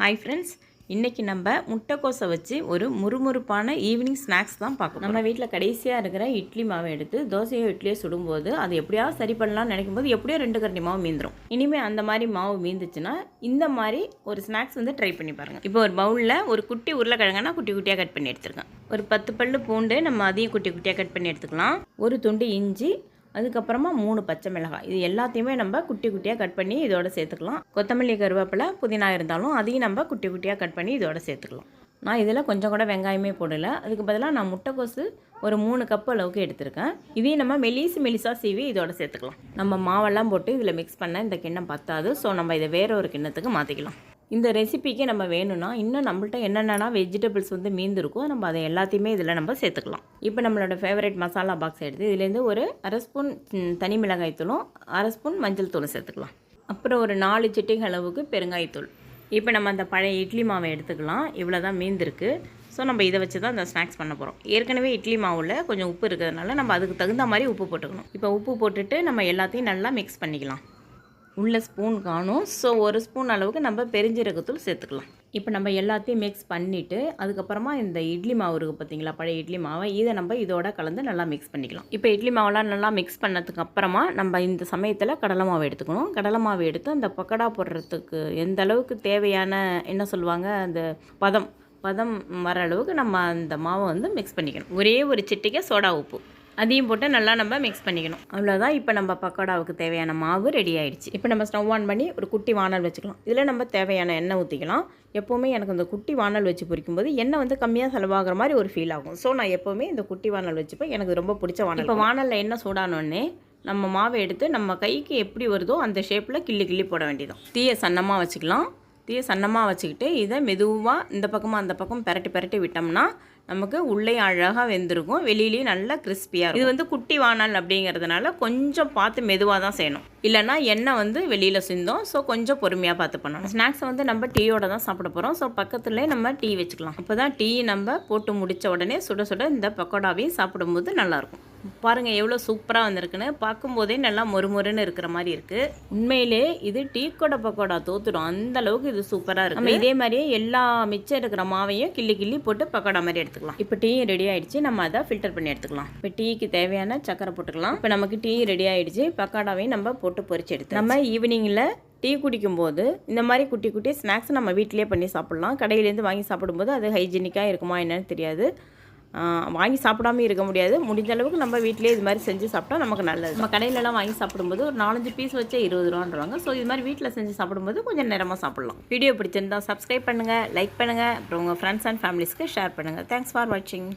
Hi friends இன்றைக்கி நம்ம முட்டைக்கோசை வச்சு ஒரு முறுமுறுப்பான ஈவினிங் ஸ்நாக்ஸ் தான் பார்க்கணும் நம்ம வீட்டில் கடைசியாக இருக்கிற இட்லி மாவை எடுத்து தோசையோ இட்லியோ சுடும்போது அது எப்படியாவது சரி பண்ணலாம்னு நினைக்கும் போது எப்படியோ ரெண்டு கரண்டி மாவு மீந்துடும் இனிமேல் அந்த மாதிரி மாவு மீந்துச்சுன்னா இந்த மாதிரி ஒரு ஸ்நாக்ஸ் வந்து ட்ரை பண்ணி பாருங்கள் இப்போ ஒரு பவுலில் ஒரு குட்டி உருளைக்கிழங்குனா குட்டி குட்டியாக கட் பண்ணி எடுத்துருக்கேன். ஒரு பத்து பல்லு பூண்டு நம்ம அதையும் குட்டி குட்டியாக கட் பண்ணி எடுத்துக்கலாம். ஒரு துண்டு இஞ்சி அதுக்கப்புறமா மூணு பச்சை மிளகாய். இது எல்லாத்தையுமே நம்ம குட்டி குட்டியாக கட் பண்ணி இதோட சேர்த்துக்கலாம். கொத்தமல்லி கருவேப்பிலை புதினா இருந்தாலும் அதையும் நம்ம குட்டி குட்டியாக கட் பண்ணி இதோட சேர்த்துக்கலாம். நான் இதில் கொஞ்சம் கூட வெங்காயமே போடல. அதுக்கு பதிலாக நான் முட்டைக்கோசு ஒரு மூணு கப் அளவுக்கு எடுத்திருக்கேன். இதையும் நம்ம மெலிசு மெலிசாக சீவி இதோட சேர்த்துக்கலாம். நம்ம மாவெல்லாம் போட்டு இதில் மிக்ஸ் பண்ண இந்த கிண்ணம் பத்தாது. ஸோ நம்ம இதை வேற ஒரு கிண்ணத்துக்கு மாற்றிக்கலாம் இந்த ரெசிபிக்கு நம்ம வேணும்னா இன்னும் நம்மள்ட்ட என்னென்னா வெஜிடபிள்ஸ் வந்து மீந்திருக்கோ நம்ம அதை எல்லாத்தையுமே இதில் நம்ம சேர்த்துக்கலாம். இப்போ நம்மளோட ஃபேவரட் மசாலா பாக்ஸ் எடுத்து இதுலேருந்து ஒரு அரை ஸ்பூன் தனி மிளகாய் தூளும் அரை ஸ்பூன் மஞ்சள் தூளும் சேர்த்துக்கலாம். அப்புறம் ஒரு நாலு சிட்டிகை அளவுக்கு பெருங்காயத்தூள் இப்போ நம்ம அந்த பழைய இட்லி மாவை எடுத்துக்கலாம். இவ்வளோ தான் மீந்திருக்கு. ஸோ நம்ம இதை வச்சு தான் அந்த ஸ்நாக்ஸ் பண்ண போகிறோம் ஏற்கனவே இட்லி மாவில் கொஞ்சம் உப்பு இருக்கிறதுனால நம்ம அதுக்கு தகுந்த மாதிரி உப்பு போட்டுக்கணும். இப்போ உப்பு போட்டுட்டு நம்ம எல்லாத்தையும் நல்லா மிக்ஸ் பண்ணிக்கலாம். உள்ள ஸ்பூன் காணும். ஸோ ஒரு ஸ்பூன் அளவுக்கு நம்ம பெருஞ்சீரகத்தூள் சேர்த்துக்கலாம். இப்போ நம்ம எல்லாத்தையும் மிக்ஸ் பண்ணிவிட்டு அதுக்கப்புறமா இந்த இட்லி மாவு இருக்குது பார்த்தீங்களா பழைய இட்லி மாவை இதை நம்ம இதோட கலந்து நல்லா மிக்ஸ் பண்ணிக்கலாம். இப்போ இட்லி மாவெல்லாம் நல்லா மிக்ஸ் பண்ணதுக்கு அப்புறமா நம்ம இந்த சமயத்தில் கடலை மாவு எடுத்துக்கணும். கடலை மாவு எடுத்து அந்த பக்கடா போடுறதுக்கு எந்த அளவுக்கு தேவையான என்ன சொல்லுவாங்க அந்த பதம் பதம் வர அளவுக்கு நம்ம அந்த மாவை வந்து மிக்ஸ் பண்ணிக்கணும். ஒரே ஒரு சிட்டிகை சோடா உப்பு. அதையும் போட்டு நல்லா நம்ம மிக்ஸ் பண்ணிக்கணும். அவ்வளோதான் இப்போ நம்ம பக்கோடாவுக்கு தேவையான மாவு ரெடி ஆயிடுச்சு. இப்போ நம்ம ஸ்டவ் ஆன் பண்ணி ஒரு குட்டி வானல் வச்சுக்கலாம். இதில் நம்ம தேவையான எண்ணெய் ஊற்றிக்கலாம் எப்போவுமே எனக்கு இந்த குட்டி வானல் வச்சு பொரிக்கும் போது எண்ணெய் வந்து கம்மியாக செலவாகிற மாதிரி ஒரு ஃபீல் ஆகும். ஸோ நான் எப்போவுமே இந்த குட்டி வானல் வச்சுப்பேன். எனக்கு ரொம்ப பிடிச்ச வானல். இப்போ வானலில் எண்ணெய் சூடானோடனே நம்ம மாவை எடுத்து நம்ம கைக்கு எப்படி வருதோ அந்த ஷேப்பில் கிள்ளி கிள்ளி போட வேண்டியதான் தீயை சன்னமாக வச்சுக்கலாம். தீயை சன்னமாக வச்சுக்கிட்டு இதை மெதுவாக இந்த பக்கமாக அந்த பக்கம் பெரட்டி பெரட்டி விட்டோம்னா நமக்கு உள்ளே அழகாக வெந்திருக்கும். வெளியிலையும் நல்லா கிறிஸ்பியாக இது வந்து குட்டி வானல் அப்படிங்கிறதுனால கொஞ்சம் பார்த்து மெதுவாக தான் செய்யணும். இல்லைன்னா எண்ணெய் வந்து வெளியில் சிந்தோம். ஸோ கொஞ்சம் பொறுமையாக பார்த்து பண்ணணும். ஸ்நாக்ஸை வந்து நம்ம டீயோட தான் சாப்பிட போகிறோம் ஸோ பக்கத்துலேயே நம்ம டீ வச்சுக்கலாம். அப்போ தான் டீ நம்ம போட்டு முடித்த உடனே சுட சுட இந்த பக்கோடாவையும் சாப்பிடும்போது நல்லாயிருக்கும் பாருங்கள் எவ்வளோ சூப்பராக வந்திருக்குன்னு. பார்க்கும்போதே நல்லா மொறுமொறுன்னு இருக்கிற மாதிரி இருக்குது உண்மையிலே இது டீ கொடை பக்கோடா தோத்துடும். அந்த அளவுக்கு இது சூப்பராக இருக்கு. நம்ம இதே மாதிரியே எல்லா மிச்சம் இருக்கிற மாவையும் கிள்ளி கிள்ளி போட்டு பக்கோடா மாதிரி எடுத்துக்கலாம். இப்போ டீ ரெடி ஆயிடுச்சு. நம்ம அதை ஃபில்டர் பண்ணி எடுத்துக்கலாம். இப்போ டீக்கு தேவையான சக்கரை போட்டுக்கலாம். இப்போ நமக்கு டீ ரெடி ஆயிடுச்சு. பக்கோடாவையும் நம்ம போட்டு பொரிச்சு எடுத்து நம்ம ஈவினிங்கில் டீ குடிக்கும்போது இந்த மாதிரி குட்டி குட்டி ஸ்நாக்ஸ் நம்ம வீட்டிலேயே பண்ணி சாப்பிட்லாம். கடையிலேருந்து வாங்கி சாப்பிடும்போது அது ஹைஜீனிக்காக இருக்குமா என்னன்னு தெரியாது. வாங்கி சாப்பிடாம இருக்க முடியாது. முடிஞ்ச அளவுக்கு நம்ம வீட்டிலேயே இது மாதிரி செஞ்சு சாப்பிட்டா நமக்கு நல்லது. நம்ம கடையிலலாம் வாங்கி சாப்பிடும்போது ஒரு நாலஞ்சு பீஸ் வச்சே இருபது ரூபான்றாங்க. ஸோ இது மாதிரி வீட்டில் செஞ்சு சாப்பிடும்போது கொஞ்சம் நேரமாக சாப்பிடலாம். வீடியோ பிடிச்சிருந்தா சப்ஸ்கிரைப் பண்ணுங்கள் லைக் பண்ணுங்கள் அப்புறம் உங்கள் ஃப்ரெண்ட்ஸ் அண்ட் ஃபேமிலிஸ்க்கு ஷேர் பண்ணுங்கள் தேங்க்ஸ் ஃபார் வாட்சிங்